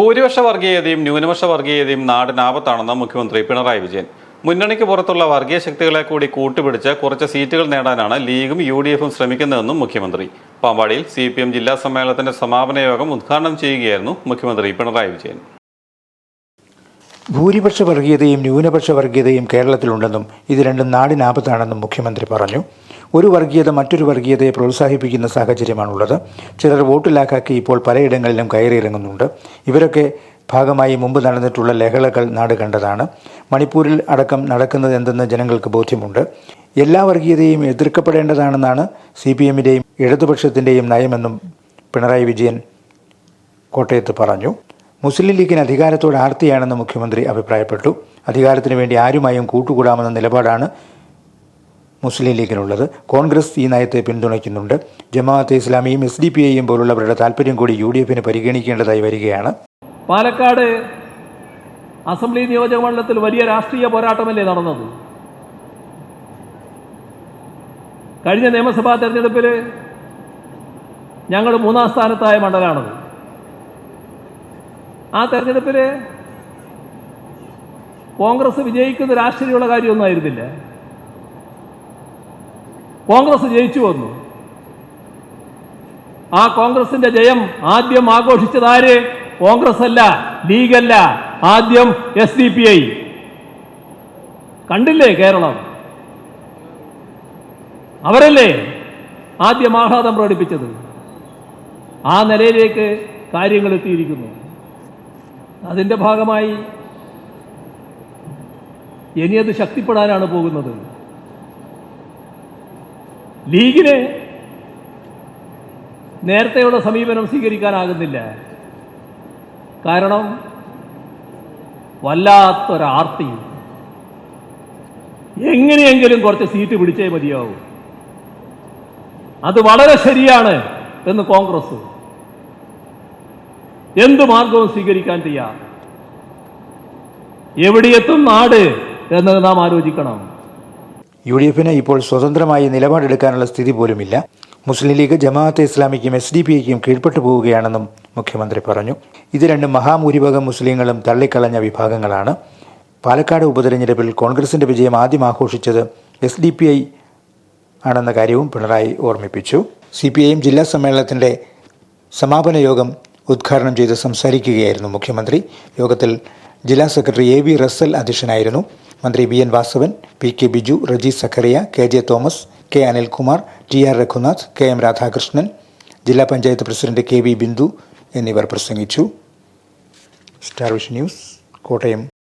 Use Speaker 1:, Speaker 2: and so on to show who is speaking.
Speaker 1: ഭൂരിപക്ഷ വർഗീയതയും ന്യൂനപക്ഷ വർഗീയതയും നാടിനാപത്താണെന്ന് മുഖ്യമന്ത്രി പിണറായി വിജയൻ മുന്നണിക്ക് പുറത്തുള്ള വർഗീയ ശക്തികളെ കൂടി കൂട്ടുപിടിച്ച് കുറച്ച് സീറ്റുകൾ നേടാനാണ് ലീഗും യു ഡി എഫും ശ്രമിക്കുന്നതെന്നും മുഖ്യമന്ത്രി പാമ്പാടിയിൽ സി പി എം ജില്ലാ സമ്മേളനത്തിന്റെ സമാപന യോഗം ഉദ്ഘാടനം ചെയ്യുകയായിരുന്നു മുഖ്യമന്ത്രി പിണറായി വിജയൻ
Speaker 2: ഭൂരിപക്ഷ വർഗീയതയും ന്യൂനപക്ഷ വർഗീയതയും കേരളത്തിലുണ്ടെന്നും ഇത് രണ്ടും നാടിനാപത്താണെന്നും മുഖ്യമന്ത്രി പറഞ്ഞു ഒരു വർഗീയത മറ്റൊരു വർഗീയതയെ പ്രോത്സാഹിപ്പിക്കുന്ന സാഹചര്യമാണുള്ളത് ചിലർ വോട്ടിലാക്കാക്കി ഇപ്പോൾ പലയിടങ്ങളിലും കയറിയിറങ്ങുന്നുണ്ട് ഇവരൊക്കെ ഭാഗമായി മുമ്പ് നടന്നിട്ടുള്ള ലഹളകൾ നാട് കണ്ടതാണ് മണിപ്പൂരിൽ അടക്കം നടക്കുന്നത് എന്തെന്ന് ജനങ്ങൾക്ക് ബോധ്യമുണ്ട് എല്ലാ വർഗീയതയും എതിർക്കപ്പെടേണ്ടതാണെന്നാണ് സി പി എമ്മിൻ്റെയും ഇടതുപക്ഷത്തിൻ്റെയും നയമെന്നും പിണറായി വിജയൻ കോട്ടയത്ത് പറഞ്ഞു മുസ്ലിം ലീഗിന് അധികാരത്തോട് ആർത്തിയാണെന്ന് മുഖ്യമന്ത്രി അഭിപ്രായപ്പെട്ടു അധികാരത്തിന് വേണ്ടി ആരുമായും കൂട്ടുകൂടാമെന്ന നിലപാടാണ് മുസ്ലിം ലീഗിനുള്ളത് കോൺഗ്രസ് ഈ നയത്തെ പിന്തുണയ്ക്കുന്നുണ്ട് ജമാഅത്തെ ഇസ്ലാമിയും എസ് ഡി പി ഐയും പോലുള്ളവരുടെ താല്പര്യം കൂടി യു ഡി എഫിന് പരിഗണിക്കേണ്ടതായി വരികയാണ്
Speaker 3: പാലക്കാട് അസംബ്ലി നിയോജക മണ്ഡലത്തിൽ വലിയ രാഷ്ട്രീയ പോരാട്ടമല്ലേ നടന്നത് കഴിഞ്ഞ നിയമസഭാ തെരഞ്ഞെടുപ്പിൽ ഞങ്ങൾ മൂന്നാം സ്ഥാനത്തായ മണ്ഡലമാണത് ആ തെരഞ്ഞെടുപ്പിൽ കോൺഗ്രസ് വിജയിക്കുന്ന രാഷ്ട്രീയമുള്ള കാര്യമൊന്നും ആയിരുന്നില്ല കോൺഗ്രസ് ജയിച്ചു വന്നു ആ കോൺഗ്രസിന്റെ ജയം ആദ്യം ആഘോഷിച്ചതാര് കോൺഗ്രസ് അല്ല ലീഗല്ല ആദ്യം എസ് ഡി പി ഐ കണ്ടില്ലേ കേരളം അവരല്ലേ ആദ്യം ആഹ്ലാദം പ്രകടിപ്പിച്ചത് ആ നിലയിലേക്ക് കാര്യങ്ങൾ എത്തിയിരിക്കുന്നു അതിൻ്റെ ഭാഗമായി ഇനി അത് ശക്തിപ്പെടാനാണ് പോകുന്നത് ലീഗിന് നേരത്തെയുള്ള സമീപനം സ്വീകരിക്കാനാകുന്നില്ല കാരണം വല്ലാത്തൊരാർത്തി എങ്ങനെയെങ്കിലും കുറച്ച് സീറ്റ് പിടിച്ചേ മതിയാവും അത് വളരെ ശരിയാണ് എന്ന് കോൺഗ്രസ് എന്ത് മാർഗവും സ്വീകരിക്കാൻ തയ്യാ എവിടെയെത്തും നാട് എന്നത് നാം ആലോചിക്കണം
Speaker 2: യു ഡി എഫിന് ഇപ്പോൾ സ്വതന്ത്രമായി നിലപാടെടുക്കാനുള്ള സ്ഥിതി പോലുമില്ല മുസ്ലിം ലീഗ് ജമാഅത്തെ ഇസ്ലാമിക്കും എസ് ഡി പി ഐക്കും കീഴ്പ്പെട്ടു പോവുകയാണെന്നും മുഖ്യമന്ത്രി പറഞ്ഞു ഇത് രണ്ട് മഹാഭൂരിഭാഗം മുസ്ലിങ്ങളും തള്ളിക്കളഞ്ഞ വിഭാഗങ്ങളാണ് പാലക്കാട് ഉപതെരഞ്ഞെടുപ്പിൽ കോൺഗ്രസിന്റെ വിജയം ആദ്യം ആഘോഷിച്ചത് എസ് ഡി പി ഐ ആണെന്ന കാര്യവും പിണറായി ഓർമ്മിപ്പിച്ചു സി പി ഐ എം ജില്ലാ സമ്മേളനത്തിന്റെ സമാപന യോഗം ഉദ്ഘാടനം ചെയ്ത് സംസാരിക്കുകയായിരുന്നു മുഖ്യമന്ത്രി യോഗത്തിൽ ജില്ലാ സെക്രട്ടറി എ വി റസൽ അധ്യക്ഷനായിരുന്നു മന്ത്രി B N Vasavan P K Biju Reji Zachariah K J Thomas K Anilkumar T R Raghunath K M Radhakrishnan ജില്ലാ panchayat president K V Bindu എന്നിവർ പ്രസംഗിച്ചു
Speaker 4: സ്റ്റാർ വിഷൻ ന്യൂസ് കോട്ടയം